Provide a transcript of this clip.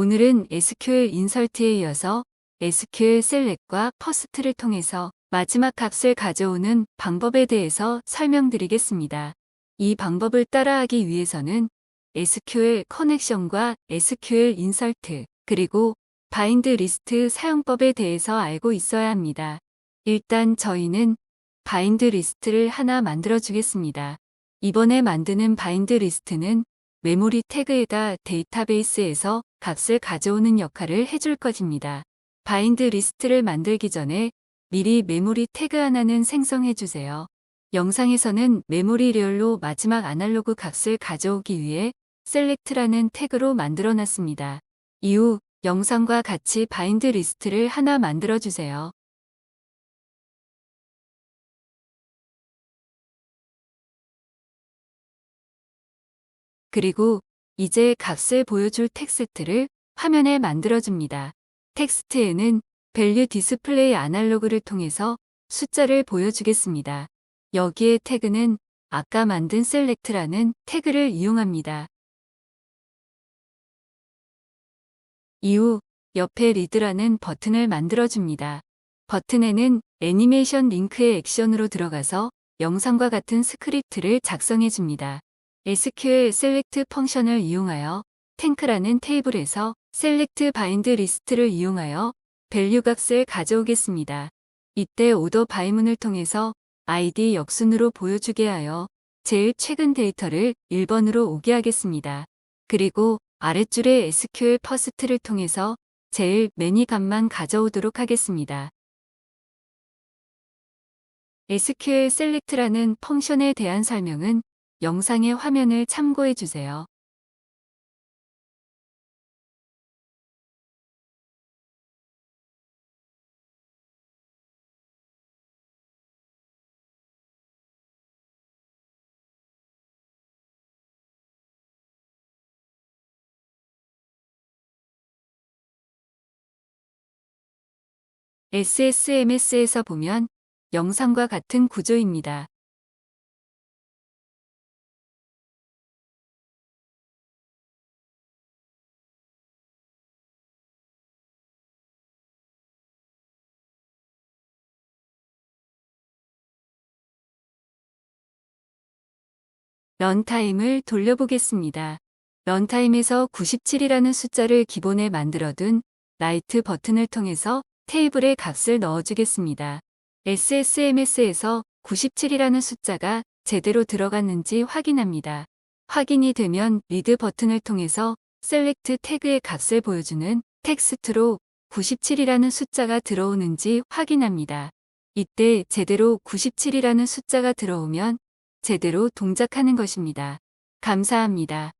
오늘은 SQL 인설트에 이어서 SQL 셀렉과 퍼스트를 통해서 마지막 값을 가져오는 방법에 대해서 설명드리겠습니다. 이 방법을 따라하기 위해서는 SQL 커넥션과 SQL 인설트, 그리고 바인드 리스트 사용법에 대해서 알고 있어야 합니다. 일단 저희는 바인드 리스트를 하나 만들어 주겠습니다. 이번에 만드는 바인드 리스트는 메모리 태그에다 데이터베이스에서 값을 가져오는 역할을 해줄 것입니다. 바인드 리스트를 만들기 전에 미리 메모리 태그 하나는 생성해 주세요. 영상에서는 메모리 리얼로 마지막 아날로그 값을 가져오기 위해 select라는 태그로 만들어 놨습니다. 이후 영상과 같이 바인드 리스트를 하나 만들어 주세요. 그리고 이제 값을 보여줄 텍스트를 화면에 만들어줍니다. 텍스트에는 value display 아날로그를 통해서 숫자를 보여주겠습니다. 여기에 태그는 아까 만든 select라는 태그를 이용합니다. 이후 옆에 리드라는 버튼을 만들어줍니다. 버튼에는 애니메이션 링크의 액션으로 들어가서 영상과 같은 스크립트를 작성해줍니다. SQL select 펑션을 이용하여 탱크라는 테이블에서 select bind 리스트를 이용하여 밸류 값을 가져오겠습니다. 이때 오더 바이문을 통해서 id 역순으로 보여주게 하여 제일 최근 데이터를 1번으로 오게 하겠습니다. 그리고 아랫줄의 SQL 퍼스트를 통해서 제일 매니 값만 가져오도록 하겠습니다. SQL select라는 펑션에 대한 설명은 영상의 화면을 참고해 주세요. SSMS에서 보면 영상과 같은 구조입니다. 런타임을 돌려보겠습니다. 런타임에서 97이라는 숫자를 기본에 만들어둔 라이트 버튼을 통해서 테이블에 값을 넣어주겠습니다. SSMS에서 97이라는 숫자가 제대로 들어갔는지 확인합니다. 확인이 되면 리드 버튼을 통해서 셀렉트 태그의 값을 보여주는 텍스트로 97이라는 숫자가 들어오는지 확인합니다. 이때 제대로 97이라는 숫자가 들어오면 제대로 동작하는 것입니다. 감사합니다.